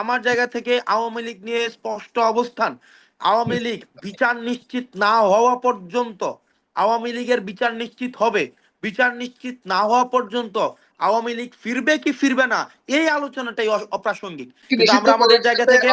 আমার জায়গা থেকে আওয়ামী লীগ নিয়ে স্পষ্ট অবস্থান। আওয়ামী লীগ বিচার নিশ্চিত না হওয়া পর্যন্ত আওয়ামী লীগের বিচার নিশ্চিত হবে। বিচার নিশ্চিত না হওয়া পর্যন্ত আওয়ামী লীগ ফিরবে কি ফিরবে না এই আলোচনাটাই অপ্রাসঙ্গিক। আমরা আমাদের জায়গা থেকে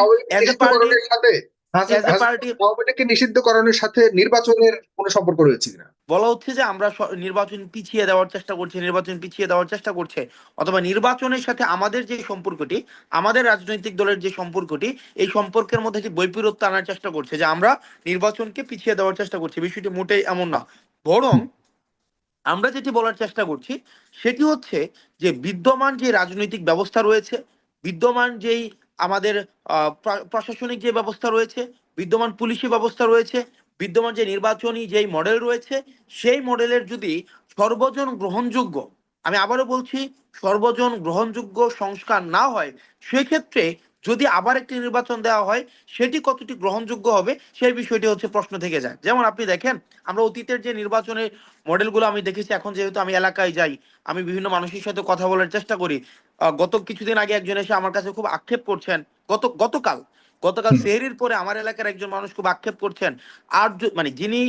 আওয়ামী লীগকে as a party- নিষিদ্ধকরণের সাথে Hasin- as a Hasin- party Awami লীগকে নিষিদ্ধকরণের সাথে নির্বাচনের কোনো সম্পর্ক রয়েছে কিনা? বলা হচ্ছে যে আমরা নির্বাচন পিছিয়ে দেওয়ার চেষ্টা করছি নির্বাচন পিছিয়ে দেওয়ার চেষ্টা করছে। অথবা নির্বাচনের সাথে আমাদের যে সম্পর্কটি আমাদের রাজনৈতিক দলের যে সম্পর্কটি এই সম্পর্কের মধ্যে বৈপরীত্য আনার চেষ্টা করছে যে আমরা নির্বাচনকে পিছিয়ে দেওয়ার চেষ্টা করছি বিষয়টি মোটেই এমন না। বরং আমরা যেটি বলার চেষ্টা করছি সেটি হচ্ছে যে বিদ্যমান যে রাজনৈতিক ব্যবস্থা রয়েছে বিদ্যমান যেই আমাদের প্রশাসনিক যে ব্যবস্থা রয়েছে, বিদ্যমান পুলিশি ব্যবস্থা রয়েছে, বিদ্যমান যে নির্বাচনী যেই মডেল রয়েছে, সেই মডেলের যদি সর্বজন গ্রহণযোগ্য, আমি আবারও বলছি, সর্বজন গ্রহণযোগ্য সংস্কার না হয়, সেক্ষেত্রে যদি আবার একটি নির্বাচন দেওয়া হয় সেটি কতটি গ্রহণযোগ্য হবে সেই বিষয়টি হচ্ছে প্রশ্ন থেকে যায়। যেমন আপনি দেখেন আমরা অতীতের যে নির্বাচনের মডেলগুলো আমি দেখেছি এখন যেহেতু আমি এলাকায় যাই আমি বিভিন্ন মানুষের সাথে কথা বলার চেষ্টা করি। গত কিছুদিন আগে একজন এসে আমার কাছে খুব আক্ষেপ করছেন গত গতকাল গতকাল সেহরির পরে আমার এলাকার একজন মানুষ খুব আক্ষেপ করছেন। আর মানে যিনি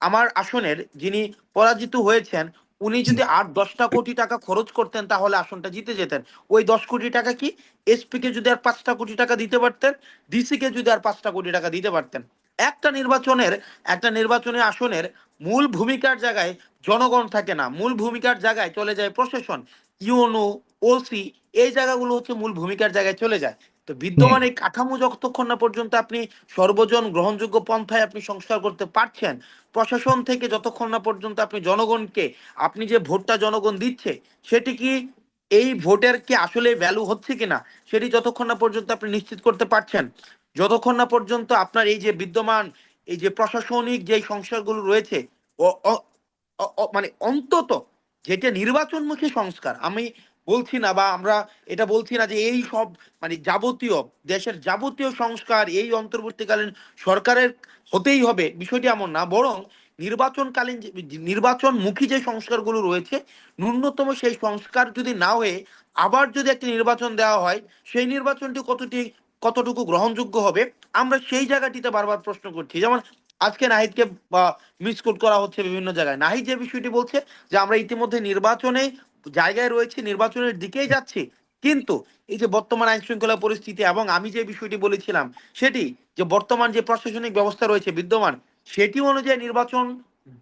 আমার আসনের যিনি পরাজিত হয়েছেন উনি যদি আর দশটা কোটি টাকা খরচ করতেন, তাহলে আসনটা জিতে যেতেন। ওই দশ কোটি টাকা কি এসপি কে যদি আর পাঁচটা কোটি টাকা দিতে পারতেন ডিসি কে যদি আর পাঁচটা কোটি টাকা দিতে পারতেন। একটা নির্বাচনের, একটা নির্বাচনী আসনের মূল ভূমিকার জায়গায় জনগণ থাকে না। মূল ভূমিকার জায়গায় চলে যায় প্রশাসন। ইউনো ওসি, এই জায়গাগুলো হচ্ছে মূল ভূমিকার জায়গায় চলে যায়। তো বিদ্যমান এই কাঠামো যতক্ষণ না পর্যন্ত আপনি সর্বজন গ্রহণযোগ্য পন্থায় আপনি সংস্কার করতে পারছেন প্রশাসন থেকে যতক্ষণ না পর্যন্ত আপনি জনগণকে আপনি যে ভোটটা জনগণ দিচ্ছে সেটি কি এই ভোটের কি আসলে ভ্যালু হচ্ছে কিনা সেটি যতক্ষণ না পর্যন্ত আপনি নিশ্চিত করতে পারছেন যতক্ষণ না পর্যন্ত আপনার এই যে বিদ্যমান এই যে প্রশাসনিক যে সংস্কারগুলো রয়েছে মানে অন্তত যেটা নির্বাচনমুখী সংস্কার আমি বলছি না বা আমরা এটা বলছি না যে এই সব মানে যাবতীয়, দেশের যাবতীয় সংস্কার এই অন্তর্বর্তীকালীন সরকারের হতেই হবে, বিষয়টি এমন না। বরং নির্বাচনকালীন নির্বাচনমুখী যে সংস্কারগুলো রয়েছে, ন্যূনতম সেই সংস্কার যদি না হয়ে আবার যদি একটি নির্বাচন দেওয়া হয়, সেই নির্বাচনটি কতটি, কতটুকু গ্রহণযোগ্য হবে, আমরা সেই জায়গাটিতে বারবার প্রশ্ন করছি। যেমন আজকে নাহিদকে মিসকোট করা হচ্ছে বিভিন্ন জায়গায়। নাহিদ যে বিষয়টি বলছে যে, আমরা ইতিমধ্যে নির্বাচনে জায়গায় রয়েছে, নির্বাচনের দিকেই যাচ্ছে। কিন্তু এই যে বর্তমান আইন শৃঙ্খলা পরিস্থিতি এবং আমি যে বিষয়টি বলেছিলাম, সেটি যে বর্তমান যে প্রশাসনিক ব্যবস্থা রয়েছে বিদ্যমান, সেটি অনুযায়ী নির্বাচন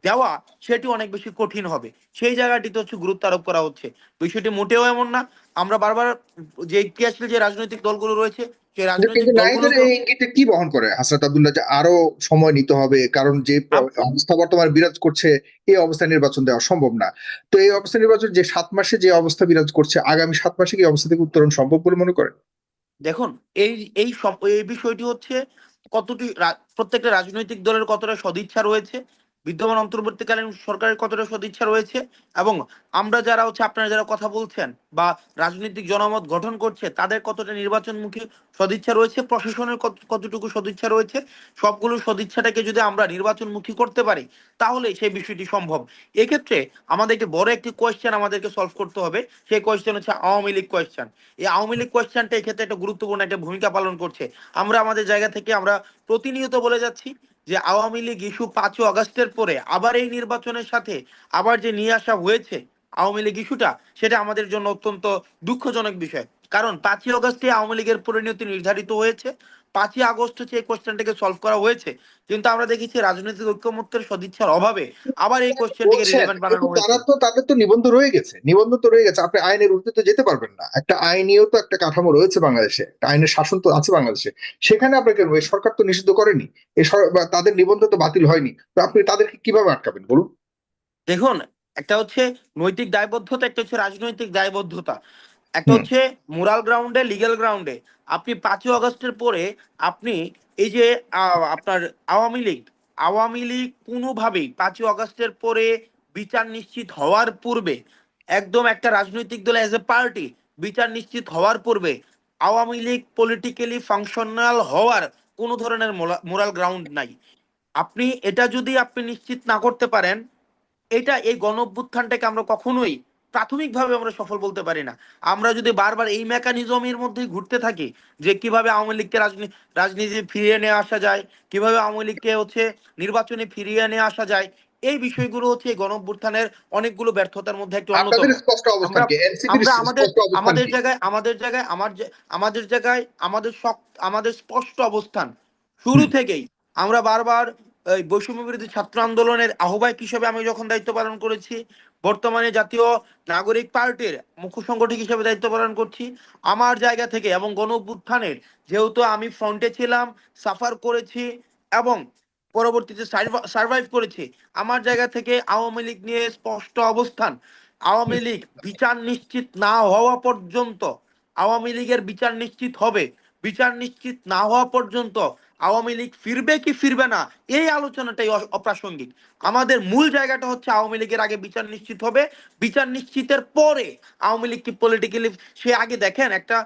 দেওয়া সেটি অনেক বেশি কঠিন হবে। সেই জায়গাটিতে হচ্ছে গুরুত্ব আরোপ করা হচ্ছে। বিষয়টি মোটেও এমন না। আমরা বারবার যে ক্রিয়াশীল যে রাজনৈতিক দলগুলো রয়েছে কি বহন করে? হাসরাত আব্দুল্লাহ যে আরও সময় নিতে হবে কারণ যে অবস্থা বর্তমানে বিরাজ করছে এই অবস্থায় নির্বাচন দেওয়া সম্ভব না। তো এই অবস্থা নির্বাচন যে সাত মাসে যে অবস্থা বিরাজ করছে আগামী সাত মাসে কি অবস্থা থেকে উত্তরণ সম্ভব বলে মনে করেন? দেখুন এই এই এই বিষয়টি হচ্ছে কতটি প্রত্যেকটা রাজনৈতিক দলের কতটা সদিচ্ছা রয়েছে বিদ্যমান অন্তর্বর্তীকালীন সরকারের কতটা সদিচ্ছা রয়েছে এবং আমরা যারা হচ্ছে, আপনারা যারা কথা বলছেন বা রাজনৈতিক জনমত গঠন করছে, তাদের কতটা নির্বাচনমুখী সদিচ্ছা রয়েছে, প্রশাসনের কত- কতটুকু সদিচ্ছা রয়েছে, সবগুলো সদিচ্ছাটাকে যদি আমরা নির্বাচনমুখী করতে পারি, তাহলে সেই বিষয়টি সম্ভব। এক্ষেত্রে আমাদের একটি বড় একটি কোয়েশ্চেন আমাদেরকে সলভ করতে হবে, সেই কোয়েশ্চেন হচ্ছে আওয়ামী লীগ কোয়েশ্চেন এই আওয়ামী লীগ কোয়েশ্চেনটা এক্ষেত্রে একটা গুরুত্বপূর্ণ একটা ভূমিকা পালন করছে। আমরা আমাদের জায়গা থেকে আমরা প্রতিনিয়ত বলে যাচ্ছি যে আওয়ামী লীগ ইস্যু পাঁচই অগস্টের পরে আবার এই নির্বাচনের সাথে আবার যে নিয়ে আসা হয়েছে আওয়ামী লীগ ইস্যুটা, সেটা আমাদের জন্য অত্যন্ত দুঃখজনক বিষয়। কারণ পাঁচই অগস্টে আওয়ামী লীগের পরিণতি নির্ধারিত হয়েছে। পাঁচই আগস্ট হচ্ছে এই কোশ্চেনটাকে সলভ করা হয়েছে। কিন্তু আমরা দেখেছি রাজনৈতিক ঐক্যমত্যের সদিচ্ছার অভাবে আবার এই কোশ্চেনটিকে রিলেভেন্ট বানানো কিন্তু তারা তো তাদের তো নিবন্ধ রয়ে গেছে। নিবন্ধ তো রয়ে গেছে। আপনি আইনের ঊর্ধ্বে তো যেতে পারবেন না। একটা আইনিও তো একটা কাঠামো রয়েছে বাংলাদেশে। একটা আইনের শাসন তো আছে বাংলাদেশে। সেখানে আপনাকে এই সরকার তো নিষিদ্ধ করেনি। এই তাদের নিবন্ধ তো বাতিল হয়নি। তো আপনি তাদেরকে কীভাবে আটকাবেন বলুন? দেখুন একটা হচ্ছে নৈতিক দায়বদ্ধতা একটা হচ্ছে রাজনৈতিক দায়বদ্ধতা। একটা হচ্ছে মোরাল গ্রাউন্ডে লিগ্যাল গ্রাউন্ডে। আপনি পাঁচই অগস্টের পরে আপনি এই যে আপনার আওয়ামী লীগ আওয়ামী লীগ কোনোভাবেই পাঁচই অগস্টের পরে বিচার নিশ্চিত হওয়ার পূর্বে একদম একটা রাজনৈতিক দল অ্যাজ এ পার্টি বিচার নিশ্চিত হওয়ার পূর্বে আওয়ামী লীগ পলিটিক্যালি ফাংশনাল হওয়ার কোনো ধরনের মোরাল গ্রাউন্ড নাই। আপনি এটা যদি আপনি নিশ্চিত না করতে পারেন এটা এই গণ অভ্যুত্থানটাকে আমরা কখনোই প্রাথমিকভাবে আমরা সফল বলতে পারি না। আমরা যদি বারবার এই মেকানিজমের মধ্যেই ঘুরতে থাকি যে কীভাবে আওয়ামী লীগকে রাজনীতি রাজনীতি ফিরিয়ে নিয়ে আসা যায় কীভাবে আওয়ামী লীগকে হচ্ছে নির্বাচনে ফিরিয়ে নিয়ে আসা যায় এই বিষয়গুলো হচ্ছে গণঅভ্যুত্থানের অনেকগুলো ব্যর্থতার মধ্যে একটি অন্যতম। আমাদের আমাদের জায়গায় আমাদের জায়গায় আমার আমাদের জায়গায় আমাদের আমাদের স্পষ্ট অবস্থান। শুরু থেকেই আমরা বারবার বৈষম্য বিরোধী ছাত্র আন্দোলনের আহ্বায়ক হিসেবে আমি যখন দায়িত্ব পালন করেছি, বর্তমানে জাতীয় নাগরিক পার্টির মুখ্য সংগঠক হিসেবে দায়িত্ব পালন করছি। আমার জায়গা থেকে এবং গণ যেহেতু আমি ফ্রন্টে ছিলাম সাফার করেছি এবং পরবর্তীতে সার্ভাইভ করেছি, আমার জায়গা থেকে আওয়ামী লীগ নিয়ে স্পষ্ট অবস্থান। আওয়ামী লীগ বিচার নিশ্চিত না হওয়া পর্যন্ত, আওয়ামী লীগের বিচার নিশ্চিত হবে। বিচার নিশ্চিত না হওয়া পর্যন্ত আওয়ামী লীগ ফিরবে কি ফিরবে না এই আলোচনাটাই অপ্রাসঙ্গিক। আমাদের মূল জায়গাটা হচ্ছে আওয়ামী লীগের আগে বিচার নিশ্চিত হবে। বিচার নিশ্চিতের পরে আওয়ামী লীগ কি পলিটিক্যালি সে আগে দেখেন একটা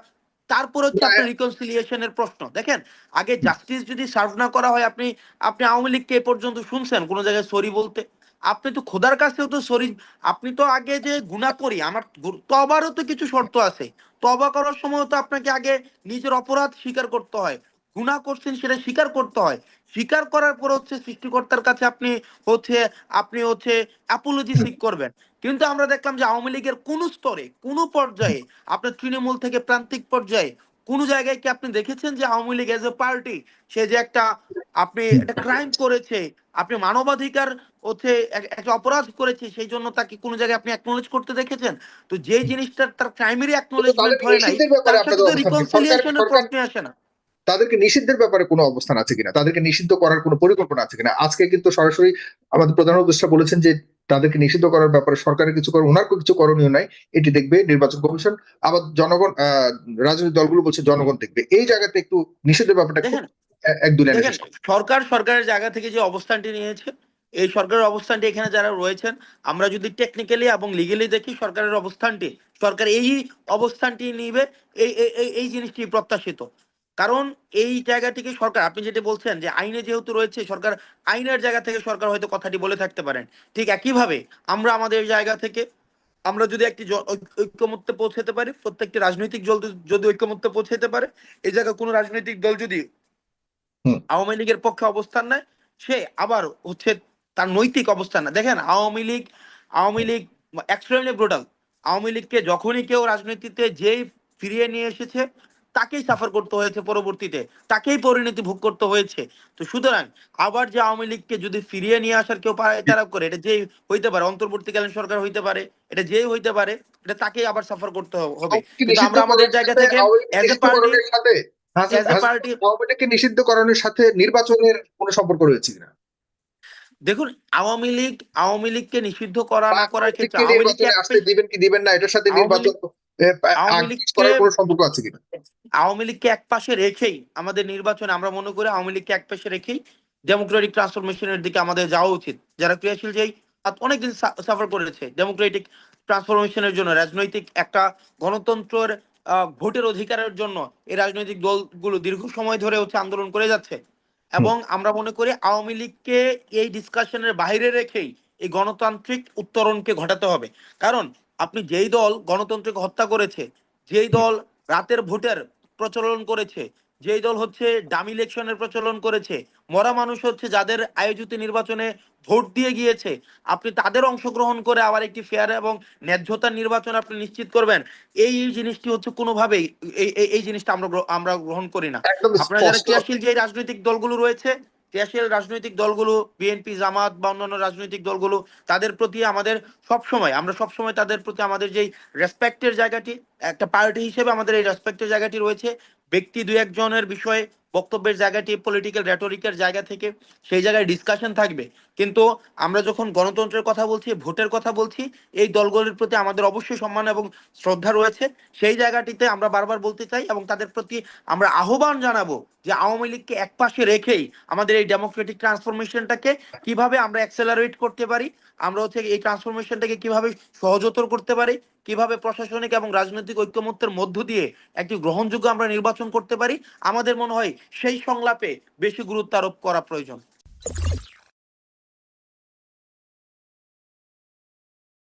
তারপর হচ্ছে আপনার রিকনসিলিয়েশনের প্রশ্ন। দেখেন আগে জাস্টিস যদি সার্ভ না করা হয় আপনি আপনি আওয়ামী লীগকে এ পর্যন্ত শুনছেন কোনো জায়গায় সরি বলতে? আপনি তো খোদার কাছেও তো সরি আপনি তো আগে যে গুণা করি আমার তবারও তো কিছু শর্ত আছে। তবা করার সময় তো আপনাকে আগে নিজের অপরাধ স্বীকার করতে হয়। গুণা করছেন সেটা স্বীকার করতে হয়। স্বীকার করার পর হচ্ছে সৃষ্টিকর্তার কাছে আপনি হচ্ছে আপনি হচ্ছে অ্যাপোলজি সিক করবেন। কিন্তু আমরা দেখলাম যে আওয়ামী লীগের কোন স্তরে কোন পর্যায়ে আপনার তৃণমূল থেকে প্রান্তিক পর্যায়ে কোন জায়গায় কি আপনি দেখেছেন যে Awami League as a party সে যে একটা আপনি একটা ক্রাইম করেছে আপনি মানবাধিকার হচ্ছে একটা অপরাধ করেছে সেই জন্য তাকে কোনো জায়গায় আপনি অ্যাকনোলেজ করতে দেখেছেন? তো যে জিনিসটা তার প্রাইমারি অ্যাকনোলেজমেন্ট হয় নাই তার সাথে তো রিকনসিলিয়েশনের প্রশ্ন আসে না। তাদেরকে নিষিদ্ধের ব্যাপারে কোনো অবস্থান আছে কিনা? তাদেরকে নিষিদ্ধ করার কোনো পরিকল্পনা আছে কিনা? আজকে কিন্তু সরাসরি আমাদের প্রধান উপদেষ্টা বলেছেন যে তাদেরকে নিষিদ্ধ করার ব্যাপারে সরকারের কিছু করার ওনার কিছু করণীয় নাই। এটি দেখবে নির্বাচন কমিশন। আবার জনগণ আহ, রাজনৈতিক দলগুলো বলছে জনগণ দেখবে। এই জায়গাতে একটু নিষিদ্ধের ব্যাপারটা এক দুই সরকার সরকারের জায়গা থেকে যে অবস্থানটি নিয়েছে এই সরকারের অবস্থানটি এখানে যারা রয়েছেন আমরা যদি টেকনিক্যালি এবং লিগেলি দেখি সরকারের অবস্থানটি সরকার এই অবস্থানটি নিবে এই এই জিনিসটি প্রত্যাশিত। কারণ এই জায়গাটিকে সরকার আপনি যেটা বলছেন যে আইনে যেহেতু রয়েছে সরকার আইনের জায়গা থেকে সরকার হয়তো কথাটি বলে থাকতে পারেন। ঠিক একইভাবে আমরা আমাদের জায়গা থেকে আমরা যদি একটি ঐক্যমত্যে পৌঁছাতে পারি প্রত্যেকটি রাজনৈতিক দল যদি ঐক্যমত্যে পৌঁছাতে পারে এই জায়গায় কোনো রাজনৈতিক দল যদি আওয়ামী লীগের পক্ষে অবস্থান নেয় সে আবার হচ্ছে তার নৈতিক অবস্থান না দেখেন আওয়ামী লীগ আওয়ামী লীগ এক্সট্রিমলি ব্রুটাল আওয়ামী লীগকে যখনই কেউ রাজনীতিতে যেই ফিরিয়ে নিয়ে এসেছে তাকেই সাফার করতে হয়েছে পরবর্তীতে তাকেই পরিণতি ভোগ করতে হয়েছে। তো সুতরাং আবার যে আওয়ামী লীগকে যদি ফিরিয়ে নিয়ে আসার কেউ তারা করে। এটা যেই হইতে পারে অন্তর্বর্তীকালীন সরকার হইতে পারে এটা যেই হইতে পারে এটা তাকেই আবার সাফার করতে হবে। কিন্তু আমরা আমাদের জায়গা থেকে এজ এ পার্টি নিষিদ্ধকরণের সাথে এজ এ পার্টি আওয়ামী নিষিদ্ধকরণের সাথে নির্বাচনের কোনো সম্পর্ক রয়েছে কিনা? দেখুন আওয়ামী লীগ আওয়ামী লীগকে নিষিদ্ধ করা না করার ক্ষেত্রে আওয়ামী লীগকে আসতে দিবেন কি দিবেন না এটার সাথে নির্বাচন আওয়ামী লীগকে- এক পাশে রেখেই আমাদের নির্বাচনে আমরা মনে করি আওয়ামী লীগকে এক পাশে রেখেই ডেমোক্রেটিক ট্রান্সফরমেশনের দিকে আমাদের যাওয়া উচিত। যারা ক্রিয়াশীল যেই অনেকদিন সাফার করেছে ডেমোক্রেটিক ট্রান্সফরমেশনের জন্য রাজনৈতিক একটা গণতন্ত্রের আহ, ভোটের অধিকারের জন্য এই রাজনৈতিক দলগুলো দীর্ঘ সময় ধরে হচ্ছে আন্দোলন করে যাচ্ছে। এবং আমরা মনে করি আওয়ামী লীগকে এই ডিসকাশনের বাইরে রেখেই এই গণতান্ত্রিক উত্তরণকে ঘটাতে হবে। কারণ আপনি যেই দল গণতন্ত্রকে হত্যা করেছে যেই দল রাতের ভোটের প্রচলন করেছে যেই দল হচ্ছে ডাম ইলেকশনের প্রচলন করেছে মরা মানুষ হচ্ছে যাদের আয়োজিত নির্বাচনে ভোট দিয়ে গিয়েছে আপনি তাদের অংশগ্রহণ করে আবার একটি ফেয়ার এবং ন্যায্যতার নির্বাচন আপনি নিশ্চিত করবেন। এই জিনিসটি হচ্ছে কোনোভাবেই এই এই- জিনিসটা আমরা আমরা গ্রহণ করি না। আপনারা যারা ক্রিয়াশীল যে রাজনৈতিক দলগুলো রয়েছে ক্রিয়াশীল রাজনৈতিক দলগুলো, বিএনপি, জামাত বা অন্যান্য রাজনৈতিক দলগুলো তাদের প্রতি আমাদের সব সময় আমরা সব সময় তাদের প্রতি আমাদের যেই রেসপেক্টের জায়গাটি, একটা পার্টি হিসেবে আমাদের এই রেসপেক্টের জায়গাটি রয়েছে। ব্যক্তি দু একজনের বিষয়ে বক্তব্যের জায়গাটি পলিটিক্যাল রেটরিকের জায়গা থেকে সেই জায়গায় ডিসকাশন থাকবে। কিন্তু আমরা যখন গণতন্ত্রের কথা বলছি, ভোটের কথা বলছি, এই দলগুলির প্রতি আমাদের অবশ্যই সম্মান এবং শ্রদ্ধা রয়েছে। সেই জায়গাটিতে আমরা বারবার বলতে চাই এবং তাদের প্রতি আমরা আহ্বান জানাব যে আওয়ামী লীগকে একপাশে রেখেই আমাদের এই ডেমোক্রেটিক ট্রান্সফরমেশনটাকে কীভাবে আমরা অ্যাক্সেলারেট করতে পারি, আমরা হচ্ছে এই ট্রান্সফরমেশনটাকে কীভাবে সহজতর করতে পারি, কীভাবে প্রশাসনিক এবং রাজনৈতিক ঐক্যমত্যের মধ্য দিয়ে একটি গ্রহণযোগ্য আমরা নির্বাচন করতে পারি। আমাদের মনে হয় সেই সংলাপে বেশি গুরুত্ব আরোপ করা প্রয়োজন।